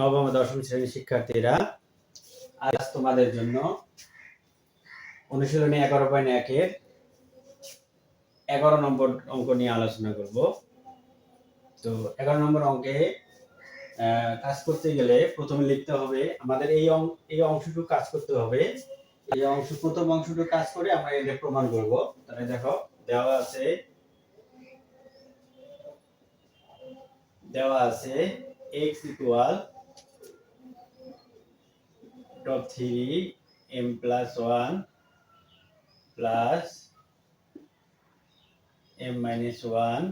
নবম দশম শ্রেণির শিক্ষার্থীরা আজ তোমাদের জন্য অনুশীলনী এগারো পয়েন্ট একের এগারো নম্বর অঙ্ক নিয়ে আলোচনা করব। তো এগারো নম্বর অঙ্কে কাজ করতে গেলে প্রথমে লিখতে হবে, আমাদের এই এই অংশটুকু কাজ করতে হবে। এই অংশ, প্রথম অংশটুকু কাজ করে আমরা এটা প্রমাণ করব। তাহলে দেখো, দেওয়া আছে দেওয়া আছে, x equal top three M plus one plus M minus one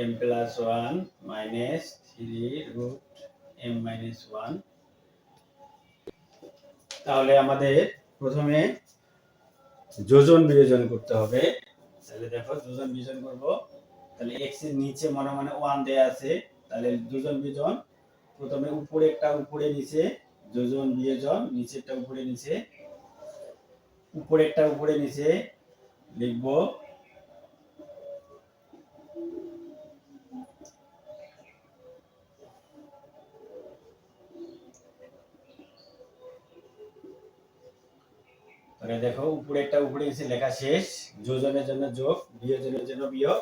M plus one minus three root M minus one তাহলে আমাদের প্রথমে যোজন বিয়োজন করতে হবে। তাহলে দেখো যোজন বিয়োজন করব। তাহলে এক্সের নিচে মনে মনে ওয়ান দেয়া আছে। তাহলে দুজন বিয়োজন প্রথমে উপরে একটা উপরে নিচে, যোজন বিয়োজন নিচেরটা উপরে নিচে উপরে একটা উপরে নিচে লিখব। দেখো উপরে একটা উপরে নিচে লেখা শেষ, যোজনের জন্য যোগ, বিয়োজনের জন্য বিয়োগ,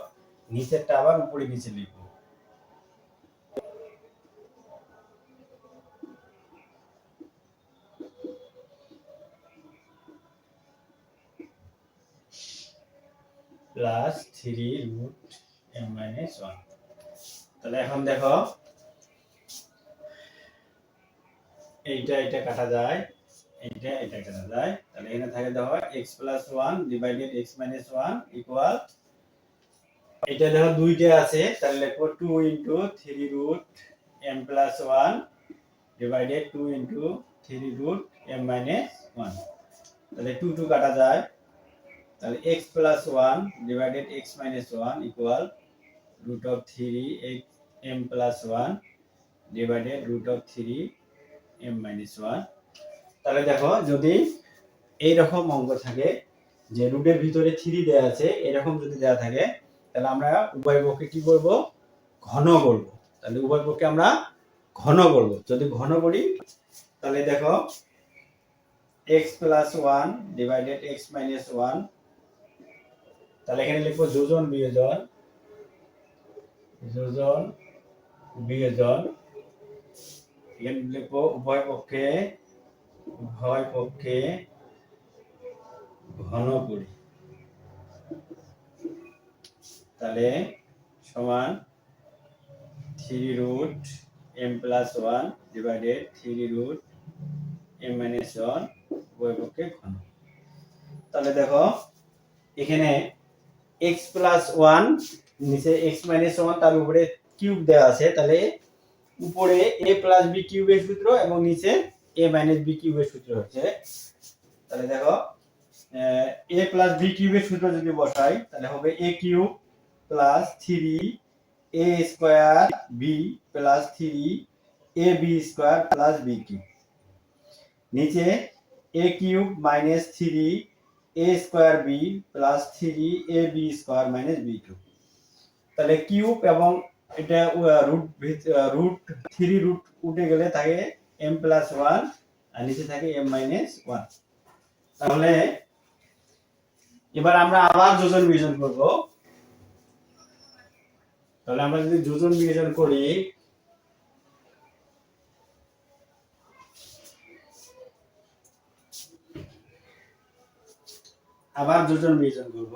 নিচেরটা আবার উপরে নিচে লিখব। Plus three root M minus one তাহলে এখন দেখো, এইটা এটা কাটা যায়, এইটা এটা কাটা যায়। তাহলে এখানে থাকে দেখো X plus one divided X minus one equal এটা দেখো দুইটা আছে, তাহলে লিখব two into three root M plus one divided two into three root M minus one তাহলে টু টু কাটা যায়। তাহলে x plus one divided X minus one equal root of three X M plus one divided root of three M minus one তাহলে দেখো যদি এইরকম অঙ্ক থাকে, যে রুটের ভিতরে থ্রি দেওয়া আছে, এরকম যদি দেওয়া থাকে, তাহলে আমরা উভয় পক্ষে কি করব ঘন করব তাহলে উভয় পক্ষে আমরা ঘন করব যদি ঘন করি তাহলে দেখো X plus one divided X minus one তাহলে এখানে লিখব যোজন বিয়োজন যোজন বিয়োজন। এখানে লিখব উভয় পক্ষে উভয় পক্ষে ঘন করি। তাহলে সমান three root M plus one divided three root M minus one উভয় পক্ষে ঘন। তাহলে দেখো, এখানে এক্স প্লাস ওয়ান নিচে এক্স মাইনাস ওয়ান তার উপরে কিউব দেওয়া আছে, তাহলে উপরে এ প্লাস বি কিউবের সূত্র এবং নিচে এ মাইনাস বি কিউবের সূত্র হচ্ছে। তাহলে দেখো এ প্লাস বি কিউবের সূত্র যদি বসাই, তাহলে হবে A cube plus three A square B plus three A B square plus B cube নিচে A cube minus three A square B plus three A B square minus B cube তাহলে cube এবং এটা root root three root উঠে গেলে থাকে M plus one আর নিচে থাকে M minus one তাহলে এবার আমরা আবার যোজন বিয়োজন করব। তাহলে আমরা যদি যোজন বিয়োজন করি আবার যোজন বিয়োজন করব।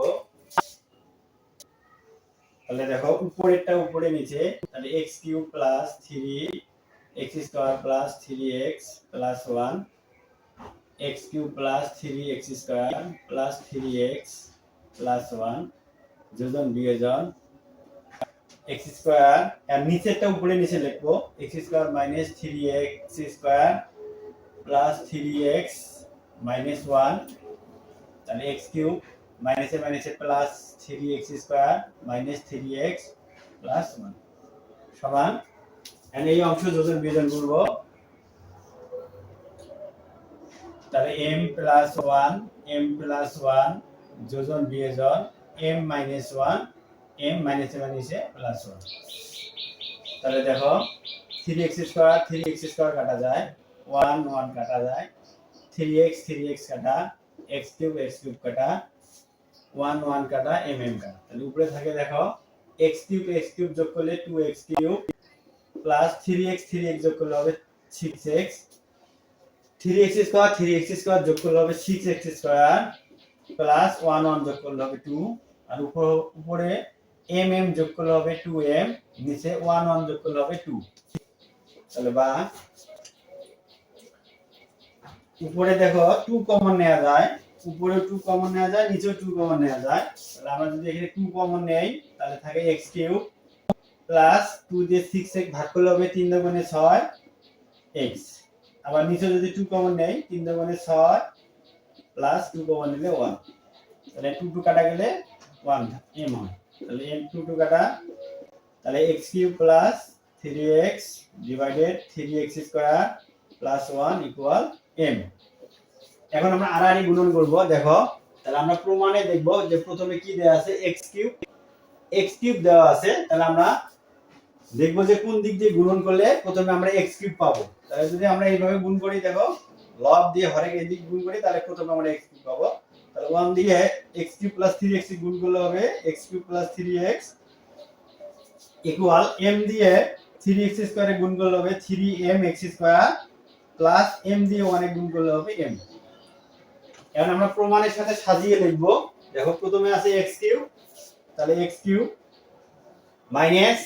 তাহলে দেখো, উপরেরটা উপরে নিচে, তাহলে X cube plus three X square plus three X plus one X cube plus three X square plus three X plus one যোজন বিয়োজন। এক্স স্কোয়ার আর নিচেরটা উপরে নিচে লিখব X square minus three X square plus three X minus one তাহলে X cube মাইনাসে মাইনাসে plus three X square minus three X plus one সমান এই অংশ যোজন বিয়োজন করব তাহলে M plus one M plus one যোজন বিয়োজন এম মাইনাস ওয়ান এম মাইনাসে মাইনাসে প্লাস ওয়ান তাহলে দেখো three X square three X square কাটা যায় ওয়ান ওয়ান কাটা যায় থ্রি এক্স থ্রি এক্স কাটা এক্স কিউব এক্স কিউব কাটা ওয়ান ওয়ান কাটা এম এম কাটা। তাহলে উপরে থাকে দেখো এক্স কিউব এক্স কিউব যোগ করলে two X cube plus three X three X যোগ করলে হবে six X three X square three X square যোগ করলে হবে six X square plus one one যোগ করলে হবে টু আর উপর, উপরে এম এম যোগ করলে হবে টু এম নিচে ওয়ান ওয়ান যোগ করলে হবে টু তাহলে বা উপরে দেখো টু কমন নেওয়া যায়, উপরে টু কমন নেওয়া যায়, নিচেও টু কমন নেওয়া যায়। তাহলে আমরা যদি এখানে টু কমন নেই, তাহলে থাকে এক্স কিউব প্লাস টু দিয়ে সিক্স এক্স ভাগ করলে হবে তিন দোকানে ছয় এক্স আবার নিচে যদি টু কমন নেই, তিন দোকানে ছয় প্লাস টু কমন নিলে ওয়ান তাহলে টু টু কাটা গেলে ওয়ান এম হয় তাহলে এম টু টু কাটা, তাহলে X cube plus three X divided three X square plus one equal M এখন আমরা আড়াআড়ি গুণন করব, দেখো। তাহলে আমরা প্রমাণে দেখব যে প্রথমে কি দেওয়া আছে এক্স কিউব এক্স কিউব দেওয়া আছে, তাহলে আমরা দেখব যে কোন দিক দিয়ে গুণন করলে প্রথমে আমরা এক্স কিউব পাবো। তাহলে যদি আমরা এইভাবে গুণ করি, দেখো, লব দিয়ে হরেক এদিক গুণ করি, তাহলে প্রথমে আমরা এক্স কিউব পাবো। তাহলে ওয়ান দিয়ে X cube plus three X গুণ করলে হবে X cube plus three X equal M দিয়ে থ্রি এক্স স্কোয়ারে গুণ করলে হবে three M X square plus M দিয়ে ওয়ানে গুণ করলে হবে এম এখন আমরা প্রমাণের সাথে সাজিয়ে লিখব। দেখো, প্রথমে আছে এক্স কিউব, তাহলে এক্স কিউব মাইনাস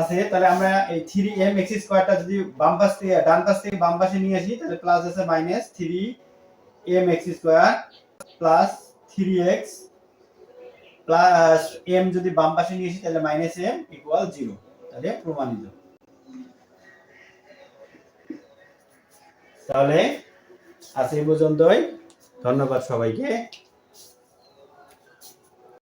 আছে, তাহলে আমরা এই থ্রি এম এক্স স্কোয়ারটা যদি বাম পাশ থেকে, ডান পাশ থেকে বাম পাশে নিয়ে আসি, তাহলে প্লাস আছে minus three M X square plus three X plus M যদি বাম পাশে নিয়ে আসি, তাহলে মাইনাস এম ইকুয়াল জিরো তাহলে প্রমাণিত। তাহলে আজ এই পর্যন্তই। ধন্যবাদ সবাইকে।